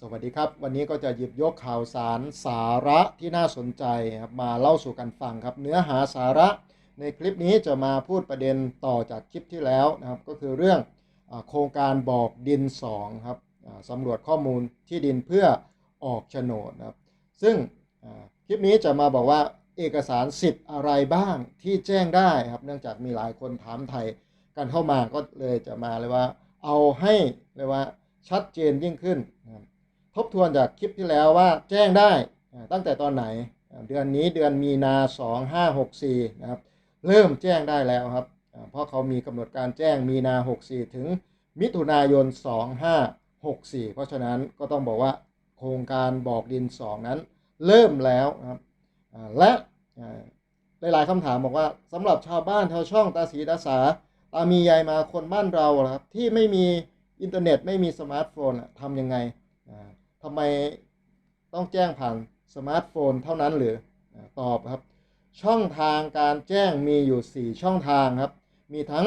สวัสดีครับ วันนี้ก็จะหยิบยกข่าวสารสาระที่น่าสนใจครับมาเล่าสู่กันฟังครับ เนื้อหาสาระในคลิปนี้จะมาพูดประเด็นต่อจากคลิปที่แล้วนะครับ ก็คือเรื่องอโครงการบอกดิน2ครับสำรวจข้อมูลที่ดินเพื่อออกโฉนดนะครับ ซึ่งคลิปนี้จะมาบอกว่าเอกสารสิทธิ์อะไรบ้างที่แจ้งได้ครับ เนื่องจากมีหลายคนถามไทยกันเข้ามาก็เลยจะมาเลยว่า เอาให้เลยว่าชัดเจนยิ่งขึ้นนะครับ ทบทวนจากคลิปที่แล้วว่าแจ้งได้ตั้งแต่ตอนไหน เดือนนี้เดือนมีนา 2564 นะครับ เริ่มแจ้งได้แล้วครับ เพราะเขามีกำหนดการแจ้งมีนา 64 ถึงมิถุนายน 2564 เพราะฉะนั้นก็ต้องบอกว่าโครงการบอกดิน 2 นั้น เริ่มแล้วนะครับและหลายๆคำถามบอกว่าสำหรับชาวบ้านชาวช่องตาสีตาสาตามียายมาคนบ้านเราครับที่ไม่มีอินเทอร์เน็ตไม่มีสมาร์ทโฟนทำยังไง อ่าทำไมต้องแจ้งผ่านสมาร์ทโฟนเท่านั้นหรือตอบครับ ช่องทางการแจ้งมีอยู่ 4 ช่องทางครับ มีทั้ง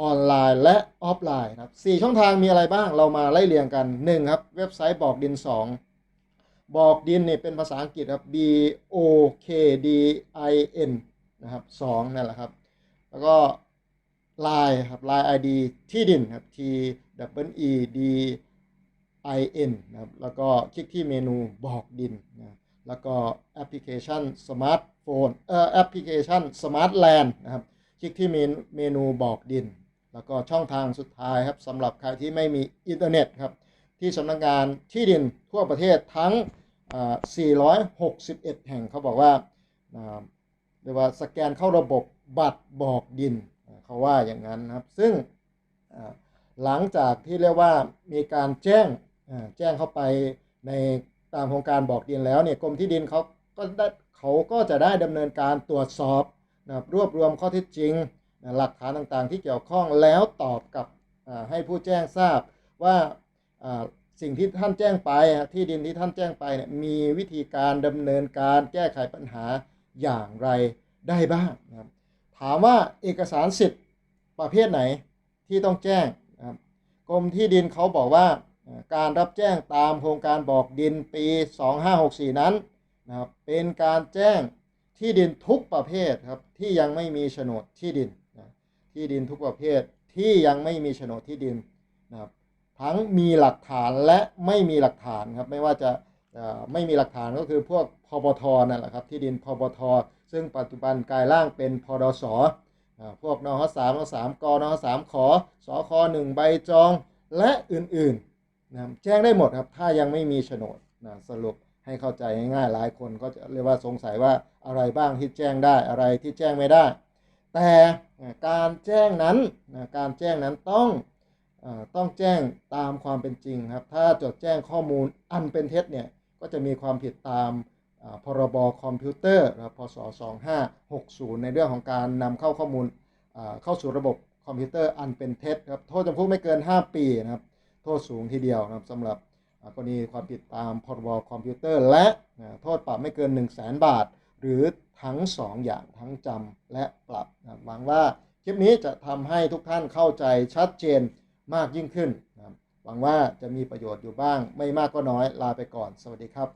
ออนไลน์และออฟไลน์ครับ4ช่องทางมีอะไรบ้างเรามาไล่เรียงกัน 1 ครับ เว็บไซต์บอกดิน 2 บอกดินเนี่ยเป็นภาษาอังกฤษครับ B O K D I N นะครับ2นั่นแหละครับ แล้วก็ Line ครับ Line ID ที่ดินครับ T W E D IN นะครับแล้วก็คลิกที่เมนูบอกดินนะแล้วก็แอปพลิเคชันสมาร์ทโฟนเอ่อแอปพลิเคชันสมาร์ทแลนด์นะครับ คลิกที่เมนูบอกดิน แล้วก็ช่องทางสุดท้ายครับสำหรับใครที่ไม่มีอินเทอร์เน็ตครับ ที่สำนักงานที่ดินทั่วประเทศทั้งอ่า461 แห่งเขาบอกว่าเรียกว่าสแกนเข้าระบบบัตรบอกดินเขาว่าอย่างนั้นนะครับ ซึ่งอ่าหลังจากที่เรียกว่ามีการแจ้ง แจ้งเข้าไปในตามโครงการบอกดินแล้วเนี่ยกรมที่ดินเขาก็ได้เขาก็จะได้ดำเนินการตรวจสอบนะรวบรวมข้อเท็จจริงนะหลักฐานต่างๆ ที่เกี่ยวข้องแล้วตอบกับให้ผู้แจ้งทราบว่าสิ่งที่ท่านแจ้งไปที่ดินที่ท่านแจ้งไปเนี่ยมีวิธีการดำเนินการแก้ไขปัญหาอย่างไรได้บ้างนะครับถามว่าเอกสารสิทธิ์ประเภทไหนที่ต้องแจ้งนะครับกรมที่ดินเขาบอกว่า การรับแจ้งตามโครงการบอกดินปี 2564 นั้นนะครับเป็นการแจ้งที่ดินทุกประเภทครับที่ยังไม่มีโฉนดที่ดินนะที่ดินทุกประเภทที่ยังไม่มีโฉนดที่ดินนะครับทั้งมีหลักฐานและไม่มีหลักฐานครับไม่ว่าจะไม่มีหลักฐานก็คือพวกพบทนั่นแหละครับที่ดินพบท ซึ่งปัจจุบันกลายร่างเป็นพดสอพวกนหสามนสามกนหสามขอสคหนึ่งใบจองและอื่นๆ นะแจ้งได้หมดครับ ถ้ายังไม่มีโฉนดนะสรุปให้เข้าใจง่ายๆหลายคนก็จะเรียกว่าสงสัยว่าอะไรบ้างที่แจ้งได้อะไรที่แจ้งไม่ได้ แต่การแจ้งนั้นนะการแจ้งนั้นต้องอต้องแจ้งตามความเป็นจริงครับ ถ้าจดแจ้งข้อมูลอันเป็นเท็จเนี่ยก็จะมีความผิดตามพรบคอมพิวเตอร์รพศ 2560 ในเรื่องของการนำเข้าข้อมูลเข้าสู่ระบบคอมพิวเตอร์อันเป็นเท็จครับโทษจำคุกไม่เกิน 5 ปีนะครับ โทษสูงทีเดียวนะครับสำหรับกรณีความผิดตามพรบคอมพิวเตอร์ และโทษปรับไม่เกิน 1 0 0 0 0แบาท หรือทั้ง 2 อย่างทั้งจำและปรับนะหวังว่าคลิปนี้จะทำให้ทุกท่านเข้าใจชัดเจนมากยิ่งขึ้นนะหวังว่าจะมีประโยชน์อยู่บ้าง ไม่มากก็น้อยลาไปก่อน สวัสดีครับ